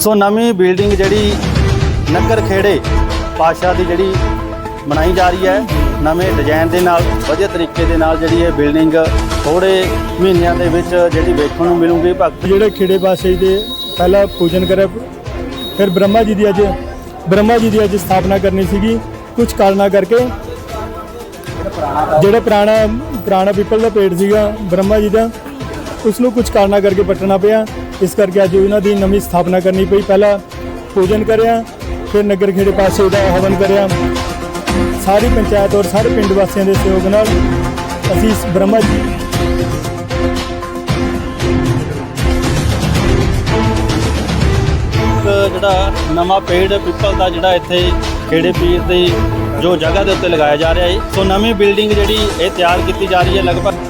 ਸੋ ਨਵੀਂ ਬਿਲਡਿੰਗ ਜਿਹੜੀ ਨਗਰ ਖੇੜੇ ਪਾਸ਼ਾ ਦੀ ਜਿਹੜੀ ਬਣਾਈ ਜਾ ਰਹੀ ਹੈ, ਨਵੇਂ ਡਿਜ਼ਾਈਨ ਦੇ ਨਾਲ, ਵਧੀਆ ਤਰੀਕੇ ਦੇ ਨਾਲ ਜਿਹੜੀ ਇਹ ਬਿਲਡਿੰਗ ਥੋੜੇ ਮਹੀਨਿਆਂ ਦੇ ਵਿੱਚ ਜਿਹੜੀ ਵੇਖਣ ਨੂੰ ਮਿਲੂਗੀ, ਭਗਤ ਜਿਹੜੇ ਖੇੜੇ ਪਾਸੇ ਦੇ ਪਹਿਲਾ ਪੂਜਨ ਕਰੇ ਫਿਰ ਬ੍ਰਹਮਾ ਜੀ ਦੀ ਅੱਜ, ਬ੍ਰਹਮਾ ਜੀ ਦੀ ਅੱਜ ਸਥਾਪਨਾ ਕਰਨੀ ਸੀਗੀ ਕੁਝ ਕਾਰਨਾਂ ਕਰਕੇ। ਜਿਹੜਾ ਪੁਰਾਣਾ ਪੁਰਾਣਾ ਪੀਪਲ ਦਾ ਪੇੜ ਸੀਗਾ ਬ੍ਰਹਮਾ ਜੀ ਦਾ ਉਸ ਨੂੰ ਕੁਝ ਕਾਰਨਾਂ ਕਰਕੇ ਪੱਟਣਾ ਪਿਆ। ਇਸ ਕਰਕੇ ਅੱਜ ਉਹਨਾਂ ਦੀ ਨਵੀਂ ਸਥਾਪਨਾ ਕਰਨੀ ਪਈ। ਪਹਿਲਾਂ ਪੂਜਨ ਕਰਿਆ, ਫਿਰ ਨਗਰ ਖੇੜੇ ਪਾਸੇ ਦਾ ਹਵਨ ਕਰਿਆ। ਸਾਰੀ ਪੰਚਾਇਤ ਔਰ ਸਾਰੇ ਪਿੰਡ ਵਾਸੀਆਂ ਦੇ ਸਹਿਯੋਗ ਨਾਲ ਅਸੀਂ ਇਸ ਬ੍ਰਹਮਾ ਜੀ ਜਿਹੜਾ ਨਵਾਂ ਪੇੜ ਪਿੱਪਲ ਦਾ ਜਿਹੜਾ ਇੱਥੇ ਖੇੜੇ ਪੀਰ ਦੀ ਜੋ ਜਗ੍ਹਾ ਦੇ ਉੱਤੇ ਲਗਾਇਆ ਜਾ ਰਿਹਾ ਹੈ ਸੋ ਨਵੀਂ ਬਿਲਡਿੰਗ ਜਿਹੜੀ ਇਹ ਤਿਆਰ ਕੀਤੀ ਜਾ ਰਹੀ ਹੈ ਲਗਭਗ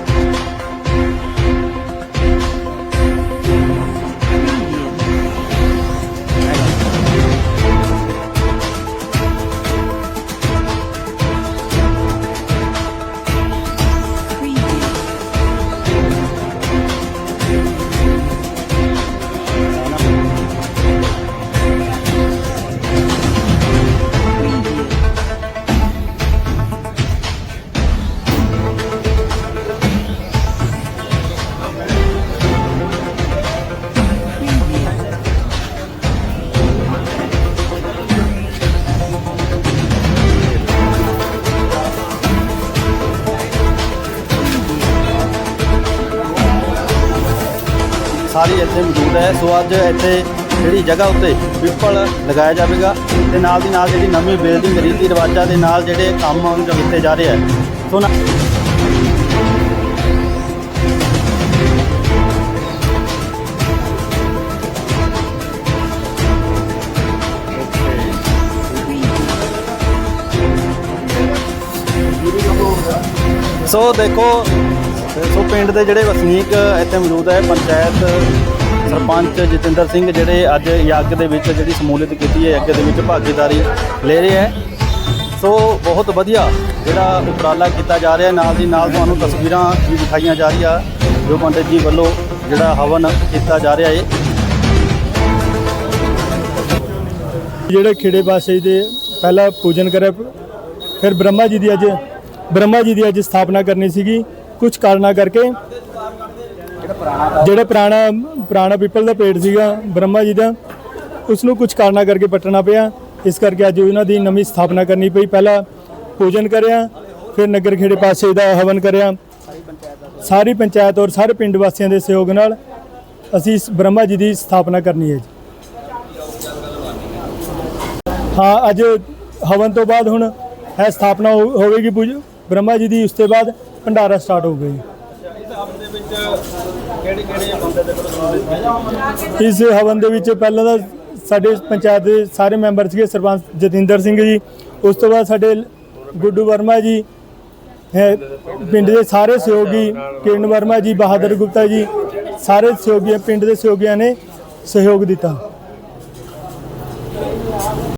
ਸਾਰੀ ਇੱਥੇ ਮੌਜੂਦ ਹੈ। ਸੋ ਅੱਜ ਇੱਥੇ ਜਿਹੜੀ ਜਗ੍ਹਾ ਉੱਤੇ ਪਿੱਪਲ ਲਗਾਇਆ ਜਾਵੇਗਾ, ਤੇ ਨਾਲ ਦੀ ਨਾਲ ਜਿਹੜੀ ਨਵੀਂ ਬਿਲਡਿੰਗ ਰੀਤੀ ਰਿਵਾਜਾਂ ਦੇ ਨਾਲ ਜਿਹੜੇ ਕੰਮ ਜੋ ਕੀਤੇ ਜਾ ਰਹੇ ਹੈ। ਸੋ ਸੋ ਦੇਖੋ ਸੋ ਪਿੰਡ ਦੇ ਜਿਹੜੇ ਵਸਨੀਕ ਇੱਥੇ ਮੌਜੂਦ ਹੈ, ਪੰਚਾਇਤ ਸਰਪੰਚ ਜਤਿੰਦਰ ਸਿੰਘ ਜਿਹੜੇ ਅੱਜ ਯੱਗ ਦੇ ਵਿੱਚ ਜਿਹੜੀ ਸਮੂਲੀਅਤ ਕੀਤੀ ਹੈ, ਯੱਗ ਦੇ ਵਿੱਚ ਭਾਗੀਦਾਰੀ ਲੈ ਰਹੇ ਹੈ। ਸੋ ਬਹੁਤ ਵਧੀਆ ਜਿਹੜਾ ਉਪਰਾਲਾ ਕੀਤਾ ਜਾ ਰਿਹਾ, ਨਾਲ ਦੀ ਨਾਲ ਤੁਹਾਨੂੰ ਤਸਵੀਰਾਂ ਵੀ ਦਿਖਾਈਆਂ ਜਾ ਰਹੀਆਂ, ਜੋ ਪੰਡਿਤ ਜੀ ਵੱਲੋਂ ਜਿਹੜਾ ਹਵਨ ਕੀਤਾ ਜਾ ਰਿਹਾ ਹੈ। ਜਿਹੜੇ ਖੇੜੇ ਪਾਸੇ ਦੇ ਪਹਿਲਾ ਪੂਜਨ ਕਰੇ ਫਿਰ ਬ੍ਰਹਮਾ ਜੀ ਦੀ ਅੱਜ ਬ੍ਰਹਮਾ ਜੀ ਦੀ ਅੱਜ ਸਥਾਪਨਾ ਕਰਨੀ ਸੀਗੀ। ਕੁਝ ਕਾਰਨਾਂ ਕਰਕੇ ਜਿਹੜਾ ਪੁਰਾਣਾ ਪੁਰਾਣਾ ਪੀਪਲ ਦਾ ਪੇੜ ਸੀਗਾ, ਬ੍ਰਹਮਾ ਜੀ ਦਾ ਉਸ ਨੂੰ ਕੁਝ ਕਾਰਨਾਂ ਕਰਕੇ ਪੱਟਣਾ ਪਿਆ। ਇਸ ਕਰਕੇ ਅੱਜ ਉਹਨਾਂ ਦੀ ਨਵੀਂ ਸਥਾਪਨਾ ਕਰਨੀ ਪਈ। ਪਹਿਲਾਂ ਪੂਜਨ ਕਰਿਆ, ਫਿਰ ਨਗਰ ਖੇੜੇ ਪਾਸੇ ਦਾ ਹਵਨ ਕਰਿਆ। ਸਾਰੀ ਪੰਚਾਇਤ ਔਰ ਸਾਰੇ ਪਿੰਡ ਵਾਸੀਆਂ ਦੇ ਸਹਿਯੋਗ ਨਾਲ ਅਸੀਂ ਇਸ ਬ੍ਰਹਮਾ ਜੀ ਦੀ ਸਥਾਪਨਾ ਕਰਨੀ ਹੈ ਜੀ। ਹਾਂ, ਅੱਜ ਹਵਨ ਤੋਂ ਬਾਅਦ ਹੁਣ ਇਹ ਸਥਾਪਨਾ ਹੋ- ਹੋਵੇਗੀ ਪੂਜ ਬ੍ਰਹਮਾ ਜੀ ਦੀ, ਉਸ ਤੋਂ ਬਾਅਦ ਭੰਡਾਰਾ ਸਟਾਰਟ ਹੋਊਗਾ ਜੀ। ਇਸ ਹਵਨ ਦੇ ਵਿੱਚ ਪਹਿਲਾਂ ਤਾਂ ਸਾਡੇ ਪੰਚਾਇਤ ਦੇ ਸਾਰੇ ਮੈਂਬਰ ਸੀਗੇ, ਸਰਪੰਚ ਜਤਿੰਦਰ ਸਿੰਘ ਜੀ, ਉਸ ਤੋਂ ਬਾਅਦ ਸਾਡੇ ਗੁੱਡੂ ਵਰਮਾ ਜੀ ਪਿੰਡ ਦੇ ਸਾਰੇ ਸਹਿਯੋਗੀ ਕਿਰਨ ਵਰਮਾ ਜੀ, ਬਹਾਦਰ ਗੁਪਤਾ ਜੀ, ਸਾਰੇ ਸਹਿਯੋਗੀਆਂ, ਪਿੰਡ ਦੇ ਸਹਿਯੋਗੀਆਂ ਨੇ ਸਹਿਯੋਗ ਦਿੱਤਾ।